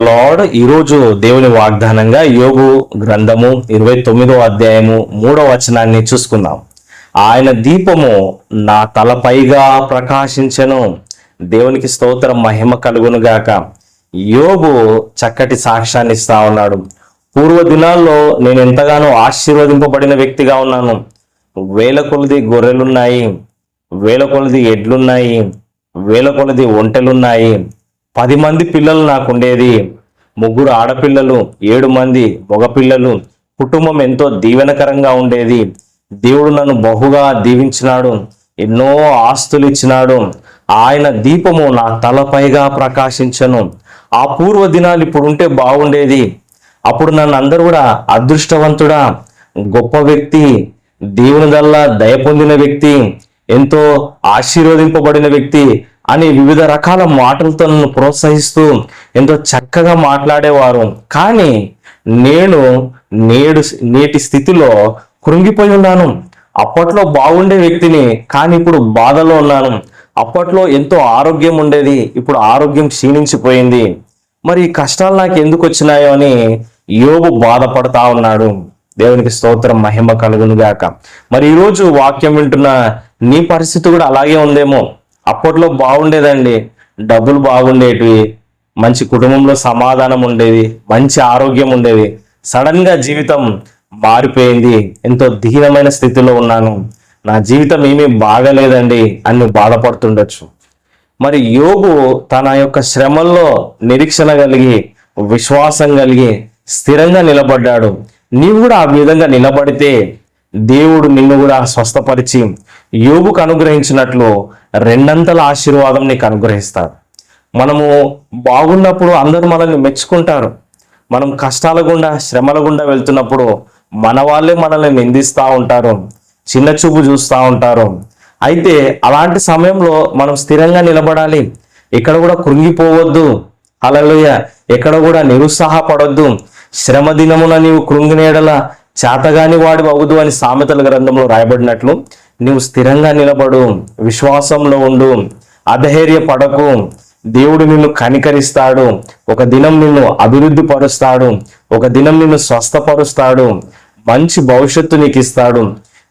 Lord ఈరోజు దేవుని వాగ్దానంగా యోగు గ్రంథము ఇరవై తొమ్మిదో అధ్యాయము మూడో వచనాన్ని చూసుకుందాం. ఆయన దీపము నా తలపైగా ప్రకాశించను. దేవునికి స్తోత్రం మహిమ కలుగును గాక. యోగు చక్కటి సాక్ష్యాన్ని ఇస్తా ఉన్నాడు. పూర్వ దినాల్లో నేను ఎంతగానో ఆశీర్వదింపబడిన వ్యక్తిగా ఉన్నాను. వేల కొలది గొర్రెలున్నాయి వేల కొలది ఎడ్లున్నాయి వేల కొలది ఒంటెలున్నాయి. పది మంది పిల్లలు నాకు ఉండేది ముగ్గురు ఆడపిల్లలు ఏడు మంది మగపిల్లలు. కుటుంబం ఎంతో దీవెనకరంగా ఉండేది. దేవుడు నన్ను బహుగా దీవించినాడు. ఎన్నో ఆస్తులు ఇచ్చినాడు ఆయన దీపము నా తలపైగా ప్రకాశించను. ఆ పూర్వ దినాలు ఇప్పుడు ఉంటే బాగుండేది. అప్పుడు నన్ను అందరూ కూడా అదృష్టవంతుడా గొప్ప వ్యక్తి దేవునిదల్లా దయ పొందిన వ్యక్తి ఎంతో ఆశీర్వదింపబడిన వ్యక్తి అని వివిధ రకాల మాటలతో నన్ను ప్రోత్సహిస్తూ ఎంతో చక్కగా మాట్లాడేవారు. కానీ నేను నేడు నేటి స్థితిలో కృంగిపోయి ఉన్నాను. అప్పట్లో బాగుండే వ్యక్తిని కానీ ఇప్పుడు బాధలో ఉన్నాను. అప్పట్లో ఎంతో ఆరోగ్యం ఉండేది ఇప్పుడు ఆరోగ్యం క్షీణించిపోయింది. మరి ఈ కష్టాలు నాకు ఎందుకు వచ్చినాయో అని యోగు బాధపడతా ఉన్నాడు. దేవునికి స్తోత్రం మహిమ కలుగును గాక మరి ఈరోజు వాక్యం వింటున్న నీ పరిస్థితి కూడా అలాగే ఉందేమో. అప్పట్లో బాగుండేదండి. డబ్బులు బాగుండేటివి. మంచి కుటుంబంలో సమాధానం ఉండేది. మంచి ఆరోగ్యం ఉండేది. సడన్గా జీవితం మారిపోయింది. ఎంతో దీనమైన స్థితిలో ఉన్నాను. నా జీవితం ఏమీ బాగలేదండి అని బాధపడుతుండొచ్చు. మరి యోగు తన యొక్క శ్రమల్లో నిరీక్షణ కలిగి విశ్వాసం కలిగి స్థిరంగా నిలబడ్డాడు. నీవు కూడా ఆ విధంగా నిలబడితే దేవుడు నిన్ను కూడా స్వస్థపరిచి యోగుకు అనుగ్రహించినట్లు రెండంతల ఆశీర్వాదం నీకు అనుగ్రహిస్తాడు. మనము బాగున్నప్పుడు అందరూ మనల్ని మెచ్చుకుంటారు. మనం కష్టాల గుండా శ్రమల గుండా వెళ్తున్నప్పుడు మన వాళ్ళే మనల్ని నిందిస్తూ ఉంటారు చిన్న చూపు చూస్తూ ఉంటారు. అయితే అలాంటి సమయంలో మనం స్థిరంగా నిలబడాలి. ఎక్కడ కూడా కృంగిపోవద్దు. అలలుయ ఎక్కడ కూడా నిరుత్సాహపడొద్దు. శ్రమ దినమున నీవు కృంగినేడల చేతగాని వాడు అవుదు అని సామెతల గ్రంథంలో రాయబడినట్లు నీవు స్థిరంగా నిలబడు విశ్వాసంలో ఉండు అధైర్య పడకు దేవుడు నిన్ను కనికరిస్తాడు ఒక దినం నిన్ను అభివృద్ధి పరుస్తాడు ఒక దినం నిన్ను స్వస్థపరుస్తాడు మంచి భవిష్యత్తు నీకు ఇస్తాడు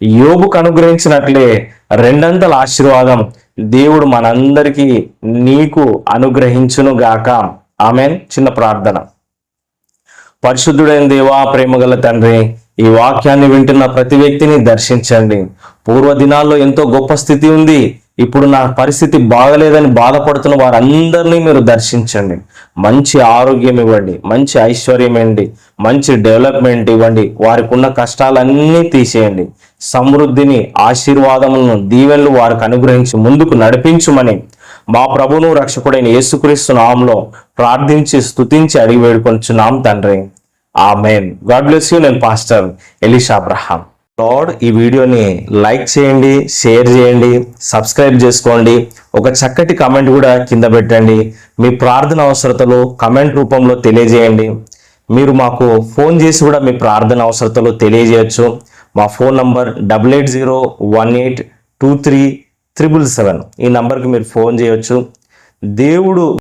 యోగుకు అనుగ్రహించినట్లే రెండంతల ఆశీర్వాదం దేవుడు మనందరికీ నీకు అనుగ్రహించును గాక ఆమెన్. చిన్న ప్రార్థన. పరిశుద్ధుడైన దేవా ప్రేమగల తండ్రి ఈ వాక్యాన్ని వింటున్న ప్రతి వ్యక్తిని దర్శించండి. పూర్వ దినాల్లో ఎంతో గొప్ప స్థితి ఉంది. ఇప్పుడు నా పరిస్థితి బాగలేదని బాధపడుతున్న వారందరినీ మీరు దర్శించండి. మంచి ఆరోగ్యం ఇవ్వండి. మంచి ఐశ్వర్యం ఇవ్వండి. మంచి డెవలప్మెంట్ ఇవ్వండి. వారికి ఉన్న కష్టాలన్నీ తీసేయండి. సమృద్ధిని ఆశీర్వాదములను దీవెనలు వారికి అనుగ్రహించి ముందుకు నడిపించుమని మా ప్రభును రక్షకుడైన యేసుక్రీస్తు నామంలో ప్రార్థించి స్తుతించి అడిగి వేడుకొంచున్నాం తండ్రి. ఆమెన్ గాడ్ బ్లెస్ యూ నేను పాస్టర్ ఎలిషా అబ్రహాం లార్డ్ ఈ వీడియోని లైక్ చేయండి షేర్ చేయండి సబ్స్క్రైబ్ చేసుకోండి. ఒక చక్కటి కమెంట్ కూడా కింద పెట్టండి. మీ ప్రార్థన అవసరతలు కమెంట్ రూపంలో తెలియజేయండి. మీరు మాకు ఫోన్ చేసి కూడా మీ ప్రార్థన అవసరతలు తెలియజేయచ్చు. మా phone number double eight zero one eight two three triple seven ఈ నంబర్కి మీరు ఫోన్ చేయొచ్చు. దేవుడు